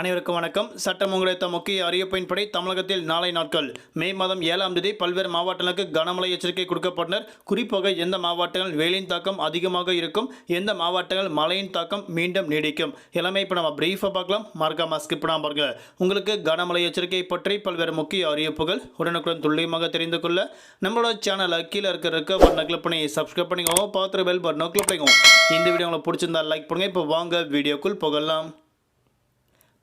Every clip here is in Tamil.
அனைவருக்கும் வணக்கம். சட்டம் உங்களுடைய முக்கிய அறிவிப்பின்படி தமிழகத்தில் நாளை நாட்கள் மே மாதம் ஏழாம் தேதி பல்வேறு மாவட்டங்களுக்கு கனமழை எச்சரிக்கை கொடுக்கப்பட்டனர். குறிப்பாக எந்த மாவட்டங்கள் வெயிலின் தாக்கம் அதிகமாக இருக்கும் எந்த மாவட்டங்கள் மழையின் தாக்கம் மீண்டும் நீடிக்கும். எல்லாமே இப்போ நம்ம பிரீஃபாக பார்க்கலாம். மறக்காம ஸ்கிப் பண்ணாம பாருங்க. உங்களுக்கு கனமழை எச்சரிக்கை பற்றி பல்வேறு முக்கிய அறிவிப்புகள் உடனுக்குடன் துல்லியமாக தெரிந்து கொள்ள நம்மளோட சேனலை கீழே இருக்கிற இருக்க பட்டனை கிளிக் பண்ணி சப்ஸ்கிரைப் பண்ணிக்கோங்க. பார்த்துட்டு பெல் பட்டனை கிளிக் பண்ணிக்கோங்க. இந்த வீடியோ உங்களுக்கு பிடிச்சிருந்தா லைக் பண்ணுங்க. இப்போ வாங்க வீடியோக்குள் போகலாம்.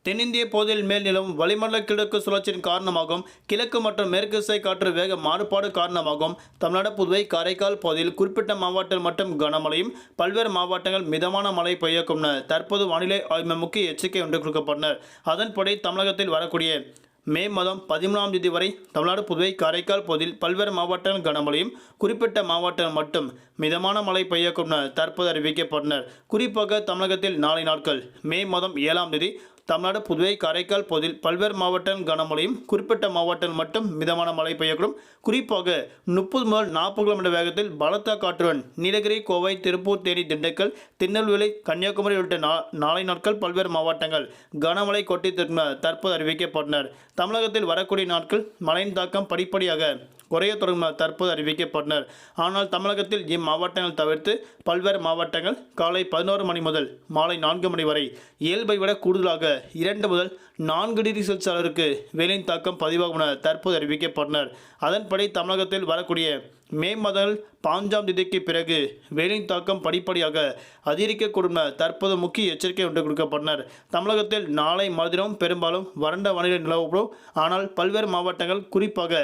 தென்னிந்திய பகுதியில் மேல் நிலவும் வளிமண்டல கிழக்கு சுழற்சியின் காரணமாகவும் கிழக்கு மற்றும் மேற்கு திசை காற்று வேக மாறுபாடு காரணமாகவும் தமிழ்நாடு புதுவை காரைக்கால் பகுதியில் குறிப்பிட்ட மாவட்டங்கள் மட்டும் கனமழையும் பல்வேறு மாவட்டங்கள் மிதமான மழை பெய்யக்கும் தற்போது வானிலை ஆய்வு முக்கிய எச்சரிக்கை ஒன்று கொடுக்கப்பட்டனர். அதன்படி தமிழகத்தில் வரக்கூடிய மே மாதம் பதிமூணாம் தேதி வரை தமிழ்நாடு புதுவை காரைக்கால் பகுதியில் பல்வேறு மாவட்டங்கள் கனமழையும் குறிப்பிட்ட மாவட்டங்கள் மட்டும் மிதமான மழை பெய்யக்கும் தற்போது அறிவிக்கப்பட்டனர். குறிப்பாக தமிழகத்தில் நாளை நாட்கள் மே மாதம் ஏழாம் தேதி தமிழ்நாடு புதுவை காரைக்கால் பகுதியில் பல்வேறு மாவட்டம் கனமழையும் குறிப்பிட்ட மாவட்டங்கள் மட்டும் மிதமான மழை பெய்யக்கூடும். குறிப்பாக முப்பது முதல் நாற்பது கிலோமீட்டர் வேகத்தில் பலத்த காற்றுடன் நீலகிரி கோவை திருப்பூர் தேனி திண்டுக்கல் திருநெல்வேலி கன்னியாகுமரி உள்ளிட்ட நா நாளை நாட்கள் பல்வேறு மாவட்டங்கள் கனமழை கொட்டி திரும்ப தற்போது அறிவிக்கப்பட்டனர். தமிழகத்தில் வரக்கூடிய நாட்கள் மழையின் தாக்கம் படிப்படியாக குறைய தொடங்கும் தற்போது அறிவிக்கப்பட்டனர். ஆனால் தமிழகத்தில் இம்மாவட்டங்கள் தவிர்த்து பல்வேறு மாவட்டங்கள் காலை பதினோரு மணி முதல் மாலை நான்கு மணி வரை இயல்பை விட கூடுதலாக இரண்டு முதல் நான்கு டிகிரி செல்சியஸ் அளவிற்கு வெயிலின் தாக்கம் பதிவாகும் என தற்போது அறிவிக்கப்பட்டனர். அதன்படி தமிழகத்தில் வரக்கூடிய மே மாதங்கள் பாஞ்சாம் தேதிக்கு பிறகு வெயிலின் தாக்கம் படிப்படியாக அதிகரிக்கக்கூடும் என தற்போது முக்கிய எச்சரிக்கை ஒன்று கொடுக்கப்பட்டனர். தமிழகத்தில் நாளை மறுதினம் பெரும்பாலும் வறண்ட வானிலை நிலவப்படும் ஆனால் பல்வேறு மாவட்டங்கள் குறிப்பாக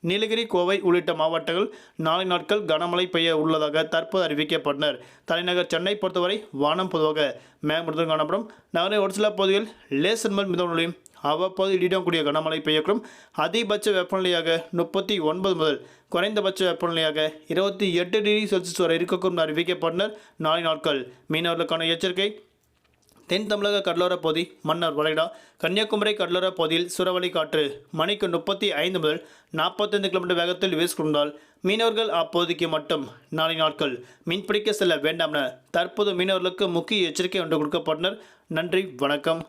நீலகிரி கோவை உள்ளிட்ட மாவட்டங்கள் நாளை நாட்கள் கனமழை பெய்ய உள்ளதாக தற்போது அறிவிக்கப்பட்டனர். தலைநகர் சென்னை பொறுத்தவரை வானம் பொதுவாக மேம்படுத்தும் காணப்படும். நகரின் ஒரு சில பகுதிகள் லேசன் மேல் மிதமழையும் அவ்வப்போது இடிடக்கூடிய கனமழை பெய்யக்கூடும். அதிகபட்ச வெப்பநிலையாக முப்பத்தி ஒன்பது முதல் குறைந்தபட்ச வெப்பநிலையாக இருபத்தி எட்டு டிகிரி செல்சியஸ் வரை இருக்கக்கூடும் அறிவிக்கப்பட்டனர். நாளை நாட்கள் மீனவர்களுக்கான எச்சரிக்கை. தென் தமிழக கடலோர பகுதி மன்னார் வளைடா கன்னியாகுமரி கடலோர பகுதியில் சுறவழி காற்று மணிக்கு முப்பத்தி ஐந்து முதல் நாற்பத்தைந்து கிலோமீட்டர் வேகத்தில் வீசிக்கொண்டால் மீனவர்கள் அப்போதைக்கு மட்டும் நாளை நாட்கள் மீன்பிடிக்க செல்ல வேண்டாம் என தற்போது மீனவர்களுக்கு முக்கிய எச்சரிக்கை ஒன்று கொடுக்கப்பட்டனர். நன்றி வணக்கம்.